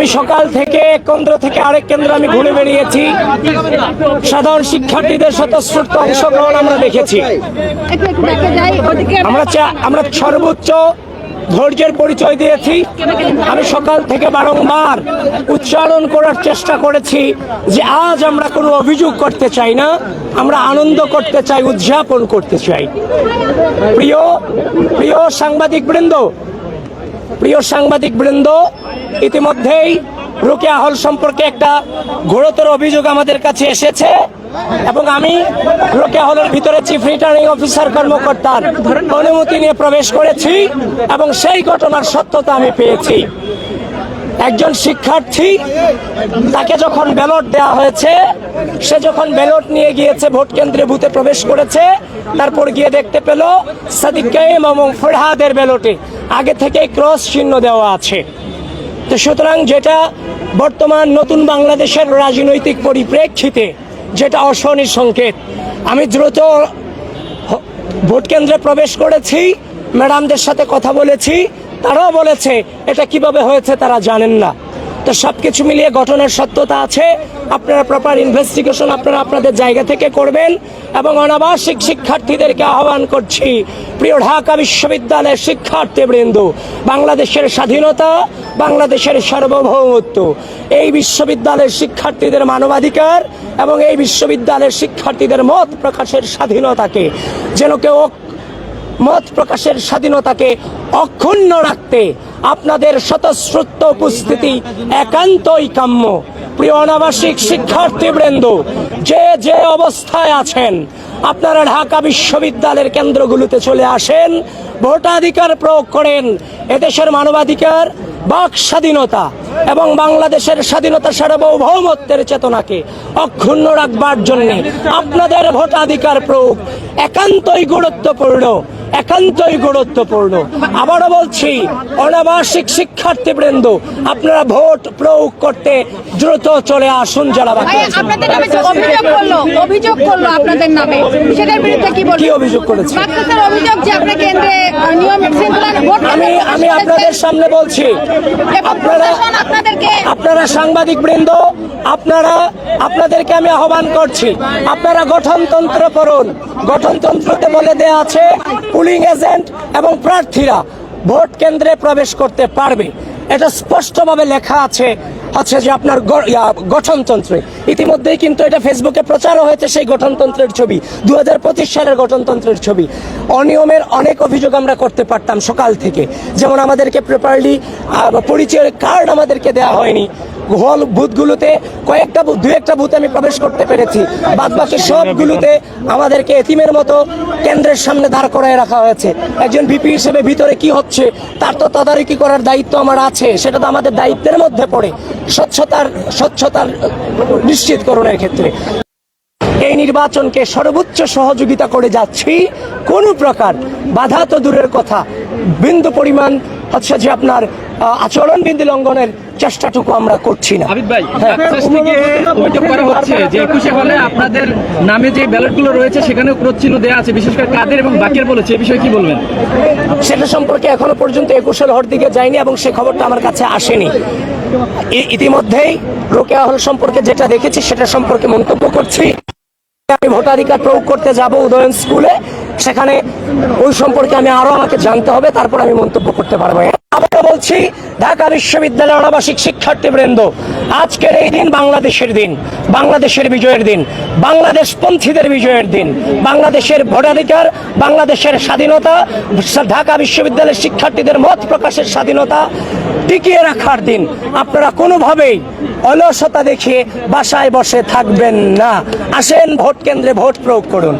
আমি সকাল থেকে এক কেন্দ্র থেকে আরেক কেন্দ্র আমি ঘুরে বেরিয়েছি সাধারণ শিক্ষার্থীদের স্বতঃস্ফূর্ত অংশগ্রহণ আমরা দেখেছি। আমরা আমরা সর্বোচ্চ ধৈর্যের পরিচয় দিয়েছি। আমি সকাল থেকে বারংবার উচ্চারণ করার চেষ্টা করেছি যে আজ আমরা কোনো অভিযোগ করতে চাই না, আমরা আনন্দ করতে চাই, উদযাপন করতে চাই। প্রিয় প্রিয় সাংবাদিক বৃন্দ প্রিয় সাংবাদিক বৃন্দ, ইতিমধ্যেই রোকেয়া হল সম্পর্কে একটা ঘোরতর অভিযোগ আমাদের কাছে এসেছে এবং আমি রোকেয়া হলের ভিতরে চিফ রিটার্নিং অফিসার কর্মকর্তার অনুমতি নিয়ে প্রবেশ করেছি এবং সেই ঘটনার সত্যতা আমি পেয়েছি। একজন শিক্ষার্থী, তাকে যখন ব্যালট দেওয়া হয়েছে, সে যখন ব্যালট নিয়ে গিয়েছে, ভোট কেন্দ্রে বুথে প্রবেশ করেছে, তারপর গিয়ে দেখতে পেল সাদিক এবং ফরহাদের ব্যালটে। আগে থেকে ক্রস চিহ্ন দেওয়া আছে। তো সুতরাং যেটা বর্তমান নতুন বাংলাদেশের রাজনৈতিক পরিপ্রেক্ষিতে যেটা অশনি সংকেত, আমি দ্রুত ভোট কেন্দ্রে প্রবেশ করেছি, ম্যাডামদের সাথে কথা বলেছি, তারাও বলেছে, এটা কীভাবে হয়েছে তারা জানেন না। তো সব কিছু মিলিয়ে ঘটনার সত্যতা আছে। আপনারা প্রপার ইনভেস্টিগেশন আপনারা আপনাদের জায়গা থেকে করবেন এবং অনাবাসিক শিক্ষার্থীদেরকে আহ্বান করছি। প্রিয় ঢাকা বিশ্ববিদ্যালয়ের শিক্ষার্থীবৃন্দ, বাংলাদেশের স্বাধীনতা, বাংলাদেশের সার্বভৌমত্ব। এই বিশ্ববিদ্যালয়ের শিক্ষার্থীদের মানবাধিকার এবং এই বিশ্ববিদ্যালয়ের শিক্ষার্থীদের মত প্রকাশের স্বাধীনতাকে, যেন কেউ মত প্রকাশের স্বাধীনতাকে অক্ষুণ্ণ রাখতে আপনাদের স্বতঃস্ফূর্ত উপস্থিতি একান্তই কাম্য। প্রিয় অনাবাসিক শিক্ষার্থীবৃন্দ, যে যে অবস্থায় আছেন, আপনারা ঢাকা বিশ্ববিদ্যালয়ের কেন্দ্রগুলোতে চলে আসেন, ভোটাধিকার প্রয়োগ করেন, এদেশের মানবাধিকার, বাক স্বাধীনতা এবং বাংলাদেশের স্বাধীনতা সার্বভৌমত্বের চেতনাকে অক্ষুণ্ণ রাখবার জন্য আপনাদের ভোটাধিকার প্রয়োগ একান্তই গুরুত্বপূর্ণ। একান্তই গুরুত্বপূর্ণ। আবারও বলছি অনাবাসিক শিক্ষার্থীবৃন্দ আপনারা ভোট প্রয়োগ করতে দ্রুত চলে আসুন যারা অভিযোগ করল আপনাদের নামে। সেটার বিরুদ্ধে কি কি অভিযোগ করেছে? অভিযোগ যে আপনি কেন্দ্রে নিয়ম আমি আমি আপনাদের সামনে বলছি আপনারা আপনারা সাংবাদিক বৃন্দ আপনারা আপনাদেরকে আমি আহ্বান করছি আপনারা গঠনতন্ত্র পড়ুন গঠনতন্ত্রতে বলে দেয়া আছে পুলিং এজেন্ট এবং প্রার্থীরা ভোট কেন্দ্রে প্রবেশ করতে পারবে। এটা স্পষ্টভাবে লেখা আছে হচ্ছে যে আপনার গঠনতন্ত্রে। ইতিমধ্যেই কিন্তু এটা ফেসবুকে প্রচারও হয়েছে সেই গঠনতন্ত্রের ছবি দু হাজার পঁচিশ সালের গঠনতন্ত্রের ছবি। অনিয়মের অনেক অভিযোগ আমরা করতে পারতাম সকাল থেকে। যেমন আমাদেরকে প্রপারলি পরিচয়ের কার্ড আমাদেরকে দেওয়া হয়নি। হল বুথগুলোতে কয়েকটা বুথ দু একটা বুথে আমি প্রবেশ করতে পেরেছি। বাদ বাকি সবগুলোতে আমাদেরকে এতিমের মতো কেন্দ্রের সামনে দাঁড় করায় রাখা হয়েছে। একজন ভিপি হিসেবে ভিতরে কি হচ্ছে, তার তো তদারকি করার দায়িত্ব আমার আছে, সেটা তো আমাদের দায়িত্বের মধ্যে পড়ে। স্বচ্ছতার স্বচ্ছতার নিশ্চিতকরণের ক্ষেত্রে এই নির্বাচনকে সর্বোচ্চ সহযোগিতা করে যাচ্ছি। কোন প্রকার বাধা তো দূরের কথা। বিন্দু পরিমাণ হচ্ছে যে আপনার আচরণ বিন্দু লঙ্ঘনের চেষ্টাটুকু আমরা করছি না। আবিদ ভাই হ্যাঁ। করা হচ্ছে। যে একুশে হলে আপনাদের নামে যে ব্যালটগুলো রয়েছে সেখানেও ক্রোধ চিহ্ন দেওয়া আছে। বিশেষ করে কাদের এবং বাকির বলেছে এই বিষয়ে কি বলবেন? সেটা সম্পর্কে এখনও পর্যন্ত একুশের হর দিকে যায়নি এবং সে খবরটা আমার কাছে আসেনি। ইতিমধ্যেই রোকেয়া হল সম্পর্কে যেটা দেখেছি সেটা সম্পর্কে মন্তব্য করছি। আমি ভোটাধিকার প্রয়োগ করতে যাব উদয়ন স্কুলে, সেখানে ওই সম্পর্কে আমি আরও আমাকে জানতে হবে, তারপর আমি মন্তব্য করতে পারব। আবারও বলছি, ঢাকা বিশ্ববিদ্যালয়ের অনাবাসিক শিক্ষার্থীবৃন্দ, আজকের এই দিন বাংলাদেশের দিন, বাংলাদেশের বিজয়ের দিন বাংলাদেশ পন্থীদের বিজয়ের দিন, বাংলাদেশের ভোটাধিকার, বাংলাদেশের স্বাধীনতা, ঢাকা বিশ্ববিদ্যালয়ের শিক্ষার্থীদের মত প্রকাশের স্বাধীনতা টিকিয়ে রাখার দিন। আপনারা কোনোভাবেই অলসতা দেখিয়ে বাসায় বসে থাকবেন না। আসেন ভোট কেন্দ্রে ভোট প্রয়োগ করুন।